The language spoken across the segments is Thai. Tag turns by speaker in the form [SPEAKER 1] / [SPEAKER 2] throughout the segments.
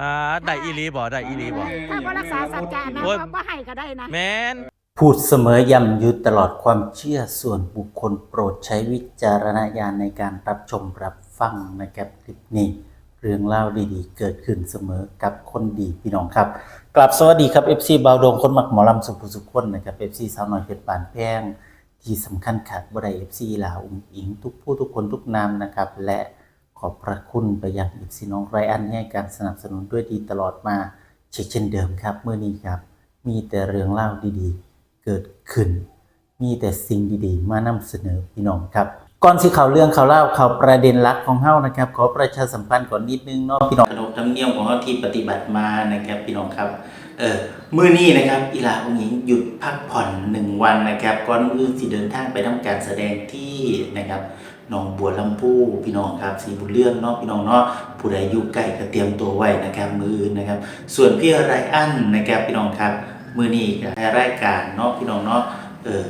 [SPEAKER 1] อ่าได้อีหลีบ่ได้อีหลีบ่
[SPEAKER 2] ถ้าบ่รักษาสัจจะนะ
[SPEAKER 1] โอ้ย
[SPEAKER 2] เขาบ่ให้ก็ได้นะ
[SPEAKER 1] แม่น
[SPEAKER 3] พูดเสมอย้ำยุดตลอดความเชื่อส่วนบุคคลโปรดใช้วิจารณญาณในการรับชมรับฟังนะครับคลิปนี้เรื่องเล่าดีๆ เกิดขึ้นเสมอกับคนดีพี่น้องครับกลับสวัสดีครับ FC บาวโดงคนมักหมอลำสุภุสุขคนนะครับ FC สาวน้อยเพชรปานแพงที่สำคัญขาดบ่ได้ FC ลาวอุ้งอิงทุกผู้ทุกคนทุกนามนะครับและ ขอบพระคุณไปยัง FC น้องไรอันให้การสนับสนุนด้วยดีตลอดมาเช่นเช่นเดิมครับเมื่อนี้ครับ มีแต่เรื่องเล่าดีๆ เกิดขึ้น มีแต่สิ่งดีๆ มานำเสนอพี่น้องครับก่อนสิข่าวเรื่องข่าวเล่าข่าวประเด็นหลักของเฮ้านะครับ ขอประชาสัมพันธ์ก่อนนิดนึงเนาะพี่น้องขนบธรรมเนียมของเฮาที่ปฏิบัติมานะครับพี่น้องครับ เออมื้อนี้นะครับอีลาองหญิงหยุดพักผ่อนหนึ่งวันนะครับก่อนมื้อสิเดินทางไปทำการแสดงที่นะครับหนองบัวลำพูพี่น้องครับสีบุญเรื่องเนาะพี่น้องเนาะผู้ใดอยู่ใกล้ก็เตรียมตัวไว้นะครับมืออื่นนะครับ ส่วนพี่ไรอันนะครับพี่น้องครับมื้อนี้ก็ให้รายการเนาะพี่น้องเนาะเออ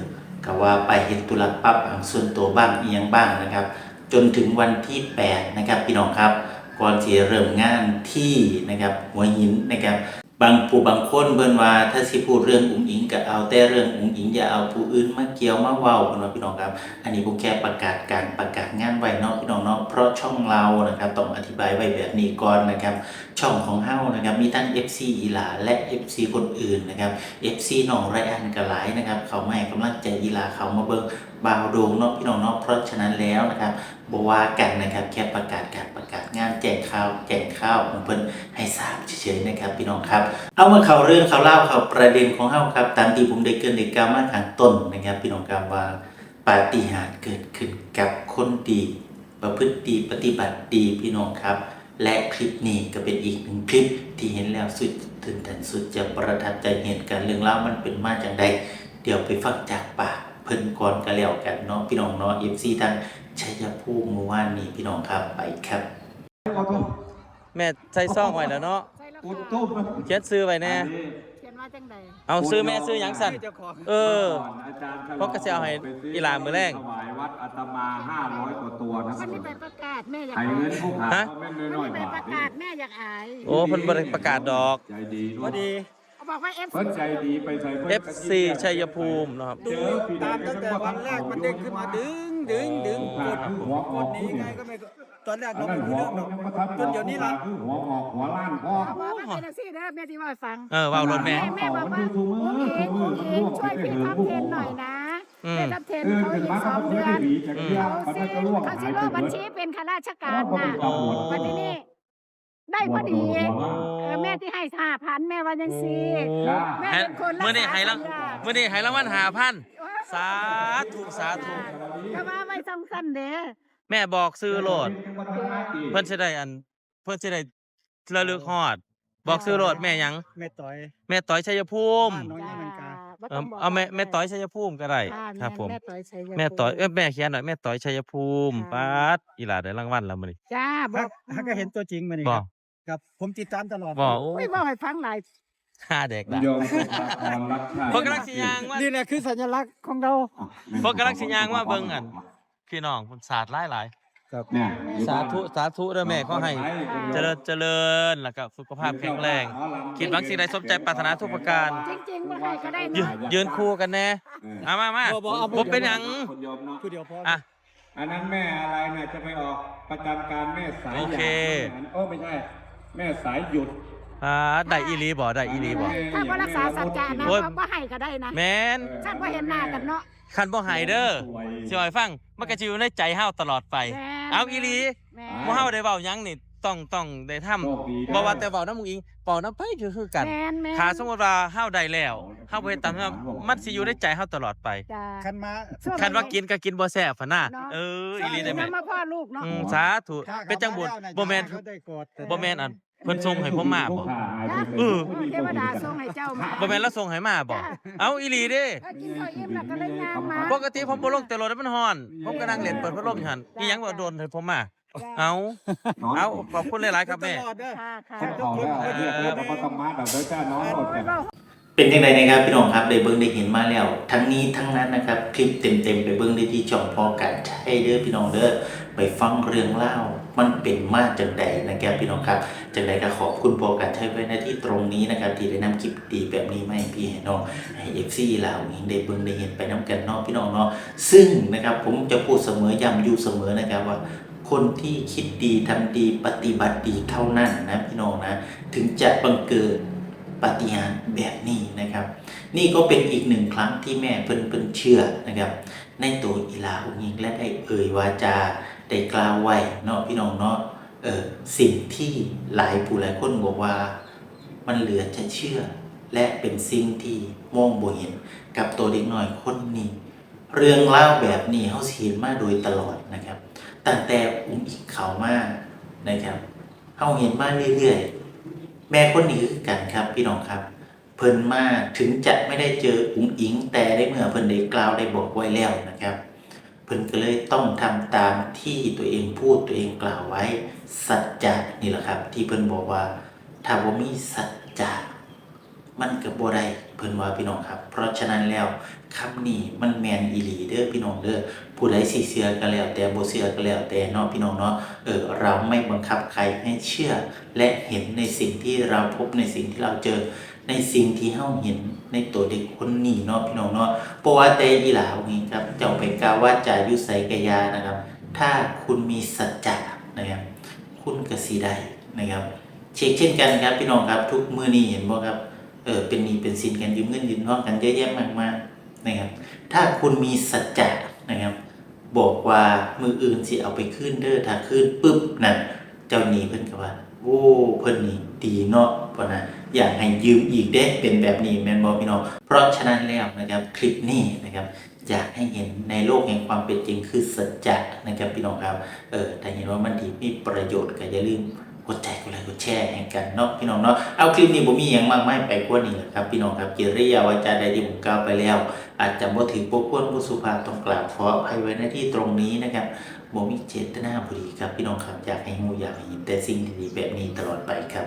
[SPEAKER 3] ก็ว่าไปเฮ็ดธุระปั๊บบางส่วนตัวบ้างเอียงบ้างนะครับ จนถึงวันที่ 8 นะครับพี่น้องครับก่อนที่จะเริ่มงานที่นะครับหัวหินนะครับ บางผู้บางคนเบิ่นว่าถ้าสิพูดเรื่องอุ๋งอิงก็เอาแต่เรื่องอุ๋งอิงอย่าเอาผู้อื่นมาเกี่ยวมาเว้าเพิ่นว่าพี่น้องครับ อันนี้ผมแค่ประกาศการประกาศงานไว้เนาะพี่น้องเนาะเพราะช่องเรานะครับต้องอธิบายไว้แบบนี้ก่อนนะครับ ช่องของเฮานะครับมีทั้ง FC อีหลาและ FC คนอื่นนะครับ FC น้องไรอันก็หลายนะครับ เขามาให้กำลังใจอีหลาเขามาเบิ่ง บาวโดงเนาะพี่น้องเนาะเพราะฉะนั้นแล้วนะครับบว่ากันนะครับแค่ประกาศการประกาศงานแจ้งข่าวแจ้งข่าวของเพิ่นให้ทราบเฉยๆนะครับพี่น้องครับ เอามาข้าวเรื่องข่าวเล่าข่าวประเด็นของเฮาครับตามที่ผมได้เกินได้กล่าวมาข้างต้นนะครับ พี่น้องครับว่าปาฏิหาริย์เกิดขึ้นกับคนดีประพฤติดีปฏิบัติดีพี่น้องครับ และคลิปนี้ก็เป็นอีกหนึ่งคลิปที่เห็นแล้วสุดตื่นเต้นสุดจะประทับใจเหตุการณ์เรื่องรามันเป็นมาจากใดเดี๋ยวไปฟังจากปาก พิ่นก่อนก็แล้วกันเนาะพี่น้องเนาะ FC ทางชัยภูมิเมื่อวานนี้พี่น้องครับไปครับ
[SPEAKER 1] แม่ใส่ซองไว้แล้วเนาะ
[SPEAKER 2] ใส่แล้ว
[SPEAKER 4] อุด
[SPEAKER 2] ค่ะ
[SPEAKER 4] ตุ้ม
[SPEAKER 1] เขียนซื้อไว้แน่
[SPEAKER 2] เขียนว่าจังใด
[SPEAKER 1] เอาซื้อแม่ซื้อหยังสั่นเออ
[SPEAKER 4] อาจารย์
[SPEAKER 1] เพราะกระเช้าให้อีหลานมื้อแรง
[SPEAKER 4] ถวายวัดอาตมาห้าร้อยกว่าตัวนะค
[SPEAKER 2] มั
[SPEAKER 4] รั
[SPEAKER 2] น
[SPEAKER 4] บ
[SPEAKER 2] นี่ไปประกาศแม่อยาก
[SPEAKER 4] ไอ้
[SPEAKER 2] อาย
[SPEAKER 4] เงินผู้ขา
[SPEAKER 1] ฮะ
[SPEAKER 4] ก็ไม่
[SPEAKER 2] มัน
[SPEAKER 4] น้อย
[SPEAKER 2] นี่
[SPEAKER 4] ๆ
[SPEAKER 2] ไป
[SPEAKER 4] บา
[SPEAKER 2] ประ
[SPEAKER 4] ท
[SPEAKER 2] กาศแม่อยากอาย
[SPEAKER 1] โอ้เพิ่นบ่ได้ประกาศดอก
[SPEAKER 4] ใจดีด้ว
[SPEAKER 5] พอยดี
[SPEAKER 2] เขา บอกว่า FC
[SPEAKER 4] เพิ่นใจดีไปใส่เพิ่น
[SPEAKER 1] FC ชัยภูมิเนาะครับ
[SPEAKER 5] ดูตามตั้งแต่วันแรกมันเด้งขึ้นมาดึงดึงดึงกดกดหนี้ไงก็ไม่ตอนแรก
[SPEAKER 4] อั
[SPEAKER 5] เรา
[SPEAKER 4] น
[SPEAKER 5] ไม่
[SPEAKER 4] นั้น
[SPEAKER 5] รู้
[SPEAKER 4] หัว
[SPEAKER 5] เรื่องหรอก
[SPEAKER 4] ยังประทับ
[SPEAKER 5] จนเดี๋ยวนี้ละ
[SPEAKER 4] คือหัวงอกหัวล้านพ่อ
[SPEAKER 2] เขาบอกว่าเป็นจังซี่เด้อแม่ที่ว่าให้ฟัง
[SPEAKER 1] เออเว้ารถแม่
[SPEAKER 2] แม่บอกว่า
[SPEAKER 4] ทู
[SPEAKER 2] โอ้
[SPEAKER 4] มือ
[SPEAKER 2] เอ
[SPEAKER 4] ทู
[SPEAKER 2] ง
[SPEAKER 4] มื
[SPEAKER 2] โอ้
[SPEAKER 4] อมัน
[SPEAKER 2] เอง
[SPEAKER 4] ร่วง
[SPEAKER 2] ช่วย
[SPEAKER 4] ไป
[SPEAKER 2] พี่
[SPEAKER 4] เหิน
[SPEAKER 2] ทับ
[SPEAKER 4] ผู้
[SPEAKER 2] เทน
[SPEAKER 4] ห
[SPEAKER 2] หน่อยนะ
[SPEAKER 1] อืม
[SPEAKER 2] พี่ทับเทน
[SPEAKER 4] เออ
[SPEAKER 2] เขา
[SPEAKER 4] ขึ้น
[SPEAKER 2] อีก
[SPEAKER 4] มา
[SPEAKER 2] ส
[SPEAKER 4] เขา
[SPEAKER 2] อง
[SPEAKER 4] เพื่
[SPEAKER 2] เดื
[SPEAKER 4] อ
[SPEAKER 2] อน
[SPEAKER 4] ได้ดีจากเที่ยว
[SPEAKER 2] เขา
[SPEAKER 4] มัน
[SPEAKER 2] สิ
[SPEAKER 4] ก็ร่วง
[SPEAKER 2] เขา
[SPEAKER 4] หา
[SPEAKER 2] สิ
[SPEAKER 4] ย
[SPEAKER 2] รอ
[SPEAKER 4] ไป
[SPEAKER 2] บัญ
[SPEAKER 4] เบิด
[SPEAKER 2] ชีเป็นข้าราชการน่ะ
[SPEAKER 4] อ๋อ
[SPEAKER 2] วันนี้นี่ ได้พอดีเออแม่ที่ให้ห้าพันแม่ว่ายังซี่
[SPEAKER 4] จ้า
[SPEAKER 2] แม่เป็นคนรักษา
[SPEAKER 1] มื้อนี้ให้ราง
[SPEAKER 2] สัญญา
[SPEAKER 1] มื้อนี้ให้รางวัล5,000สาธุสาธุ
[SPEAKER 2] ก็ว่าไว้สำคัญเด้อ
[SPEAKER 1] แม่บอกซื้อโลด เพิ่นสิได้อัน เพิ่นสิได้ระลึกฮอด บอกซื้อโลดแม่หยัง
[SPEAKER 5] แม่ต่อย
[SPEAKER 1] แม่ต้อยชัยภูมิ
[SPEAKER 5] บ้านน้อยนี่มันกา
[SPEAKER 2] บ่
[SPEAKER 1] เอ
[SPEAKER 2] ต้
[SPEAKER 1] อง
[SPEAKER 2] บก
[SPEAKER 1] เอาแม่
[SPEAKER 2] ว่
[SPEAKER 1] แม่ต้อยชัยภูมิก็ได้
[SPEAKER 2] อ่า
[SPEAKER 1] ครับผม
[SPEAKER 2] แม่ต้อยชัยภู
[SPEAKER 1] แม่ต้อยเอ้ยแม่เขียนหน่อยแม่ต้อยชัยภูมิ
[SPEAKER 2] ค่ะ
[SPEAKER 1] ปาดอีหลาได้รางวัลแล้วมื้อนี้
[SPEAKER 2] จ้าบ
[SPEAKER 5] ฮั
[SPEAKER 2] อก
[SPEAKER 5] กฮักก็เห็นตัวจริงมานี่
[SPEAKER 1] บ่
[SPEAKER 5] ครับ ครับผมติดตามตลอด
[SPEAKER 1] บ่โอ้
[SPEAKER 2] ไม่บอกให้ฟังหลาย
[SPEAKER 1] ห้าเด็กละ
[SPEAKER 4] โยมสุภาพรรักชาติ
[SPEAKER 1] เพิ่นกำลังสิย่างว่า
[SPEAKER 5] นี่แหละคือสัญลักษณ์ของเรา
[SPEAKER 1] เพิ่นกำลังสิย่างว่าเบิ่งอันพี่น้องคุณศาสตร์หลาย
[SPEAKER 5] ครับ
[SPEAKER 4] เนี่ย
[SPEAKER 1] ๆสาธุสาธุเด้อแม่ขอให้ เจริญเจริญแล้วก็สุขภาพแข็งแรง คิดหวังสิ่งใดสมใจปรารถนาทุกประการ
[SPEAKER 2] จริงๆบ่ให้ก็ได้
[SPEAKER 1] ยืน
[SPEAKER 2] นะ
[SPEAKER 1] ยืนคู่กันแน่เอามามา
[SPEAKER 5] บ่บ่เอา
[SPEAKER 1] บ่เป็นหยัง
[SPEAKER 4] คนโยมเนาะ
[SPEAKER 5] คือเดียวพอ
[SPEAKER 1] อะ
[SPEAKER 4] อันนั้นแม่อะไรเนี่ยจะไปออกประจำการแม่สาย
[SPEAKER 1] โอเค
[SPEAKER 4] หยาดโอ้ไม่ใช่ แม่สายหยุด
[SPEAKER 1] อ่าได้อีหลีบ่ได้อีหลีบ่
[SPEAKER 2] ถ้าบ่รักษาสัจจะนะ
[SPEAKER 1] โอ้ย
[SPEAKER 2] เขาบ่ให้ก็ได้นะ
[SPEAKER 1] แม่น
[SPEAKER 2] ฉันบ่เห็นหน้ากันเนาะ
[SPEAKER 1] คันบ่ให้เด้อสิให้ฟังมันก็สิอยู่ในใจเฮาตลอดไป
[SPEAKER 2] แม่น
[SPEAKER 1] เอาอีหลี
[SPEAKER 2] แม่
[SPEAKER 1] บ่เฮาได้เว้าหยังนี่ ต้องต้องได้ทำ
[SPEAKER 4] โชคดีนะ
[SPEAKER 1] บ่ว่าแต่เว้านำมุงอิงเว้านำไปคือคือกัน
[SPEAKER 2] แม่นแม่น
[SPEAKER 1] ถ้าสมมุติว่าเฮาได้แล้วเฮาบ่เฮ็ดตามนั้นมันสิอยู่ในใจเฮาตลอดไป
[SPEAKER 2] จ้า
[SPEAKER 5] คันมา
[SPEAKER 1] คันว่ากินก็กินบ่แซ่บฝนน่ะ
[SPEAKER 2] เนาะ
[SPEAKER 1] เอออีหลีได้แม่
[SPEAKER 2] นมาพ่อลูกเนาะ
[SPEAKER 1] อืมสาธุเป็นจังบุญบ่แม่น
[SPEAKER 5] เขาได้กอดแต่
[SPEAKER 1] บ่แม่นอันเพิ่นส่งให้ผมมาบ่ เออ
[SPEAKER 2] เทวดาส่งให้เจ้ามา
[SPEAKER 1] บ่แม่นแล้วส่งให้มาบ่เอาอีหลีเด้
[SPEAKER 2] เออกินข้าวอิ่มแล้วก็เลยย่างมา
[SPEAKER 1] ปกติผมบ่ลงแต่รถมันฮ้อน ผมก็นั่งเล่นเปิดพัดลมอยู่หั่นอีหยังว่าโดนให้ผมมา เอาเอาขอบคุณหลายๆครับแม่
[SPEAKER 5] ตลอดเด้อ
[SPEAKER 2] ค่ะค่ะ
[SPEAKER 4] คนเขาแล้วเรียกแล้วก็ต้องมาแต่เดี๋ยวจ้าน้องหมดกัน
[SPEAKER 3] เป็นยังไงนะครับพี่น้องครับได้เบิ่งได้เห็นมาแล้ว ทั้งนี้ทั้งนั้นนะครับคลิปเต็มๆไปเบิ่งได้ที่ช่องพอกันใช่เด้อพี่น้องเด้อไปฟังเรื่องเล่ามันเป็นมาจังใดนะครับพี่น้องครับจังใดก็ขอบคุณพอการใช้ไว้หน้าที่ตรงนี้นะครับที่ได้นำคลิปดีแบบนี้มาให้พี่ให้น้องให้เอฟซีลาวเองได้เบิ่งได้เห็นไปน้ำกันเนาะพี่น้องเนาะซึ่งนะครับผมจะพูดเสมอย้ำอยู่เสมอนะครับว่า คนที่คิดดีทำดีปฏิบัติดีเท่านั้นนะพี่น้องนะ ถึงจะบังเกิดปาฏิหารย์แบบนี้นะครับ นี่ก็เป็นอีกหนึ่งครั้งที่แม่เพิ่นเพิ่นเชื่อนะครับ ในตัวอีลาอุญิงและได้เอ่ยวาจาได้กล่าวไว้เนาะพี่น้องเนาะเออสิ่งที่หลายผู้หลายคนบอกว่ามันเหลือจะเชื่อ และเป็นสิ่งที่มองบ่เห็นกับตัวเด็กน้อยคนนี้เรื่องเล่าแบบนี้เขาเห็นมาโดยตลอดนะครับ ตั้งแต่อุ้งอิงเขามานะครับเขาเห็นมาเรื่อยๆ แม่คนนี้คือกันครับพี่น้องครับ เพิ่นมาถึงจะไม่ได้เจออุ้งอิง แต่ได้เมื่อเพิ่นได้กล่าวได้บอกไว้แล้วนะครับ เพิ่นก็เลยต้องทำตามที่ตัวเองพูดตัวเองกล่าวไว้ สัจจะนี่แหละครับ ที่เพิ่นบอกว่าถ้าบ่มีสัจจะมันก็บ่ได้ เพิ่นว่าพี่น้องครับ เพราะฉะนั้นแล้วคำนี้มันแมนอีหลีเด้อพี่น้องเด้อผู้ใดสิเชื่อก็แล้ว แต่บ่เชื่อก็แล้วแต่เนาะพี่น้องเนาะเออเราไม่บังคับใครให้เชื่อ และเห็นในสิ่งที่เราพบในสิ่งที่เราเจอในสิ่งที่เฮาเห็นในตัวเด็กคนนี้เนาะพี่น้องเนาะเพราะว่าแต่อีหลาวนี้ครับเจ้าไปกล่าวว่าจายุไสกยานะครับ ถ้าคุณมีสัจจะนะครับคุณก็สิได้นะครับเช็คเช่นกันครับพี่น้องครับทุกมื้อนี้เห็นบ่ครับ เออเป็นหนี้เป็นสินกันยืมเงินยืมทองกันเยอะแยะมากมายนะครับ ถ้าคุณมีสัจจะนะครับ บอกว่ามืออื่นสิเอาไปขึ้นเด้อถ้าขึ้นปุ๊บนั่นเจ้าหนี้เพิ่นก็ว่า โอ้เพิ่นนี่ดีเนาะเพราะนะอยากให้ยืมอีกเด้เป็นแบบนี้แมนบ่พี่น้องเพราะฉะนั้นแล้วนะครับคลิปนี้นะครับอยากให้เห็นในโลกแห่งความเป็นจริงคือสัจจะนะครับพี่น้องครับเออถ้าเห็นว่ามันดีมีประโยชน์ก็อย่าลืม กดใจกดไลค์กดแชร์ให้กันเนาะพี่น้องเนาะเอาคลิปนี้ผมมีอย่างมากมายไปกว่านี้แหละครับพี่น้องครับกิริยาวาจาใดที่ผมกล่าวไปแล้ว อาจจะบ่ถือพวกควรผู้สุภาพต้องกราบขออภัยไว้ในที่ตรงนี้นะครับบ่มีเจตนาบุรีครับพี่น้องครับอยากให้ฮู้อยากให้เห็นแต่สิ่งดีๆแบบนี้ตลอดไปครับ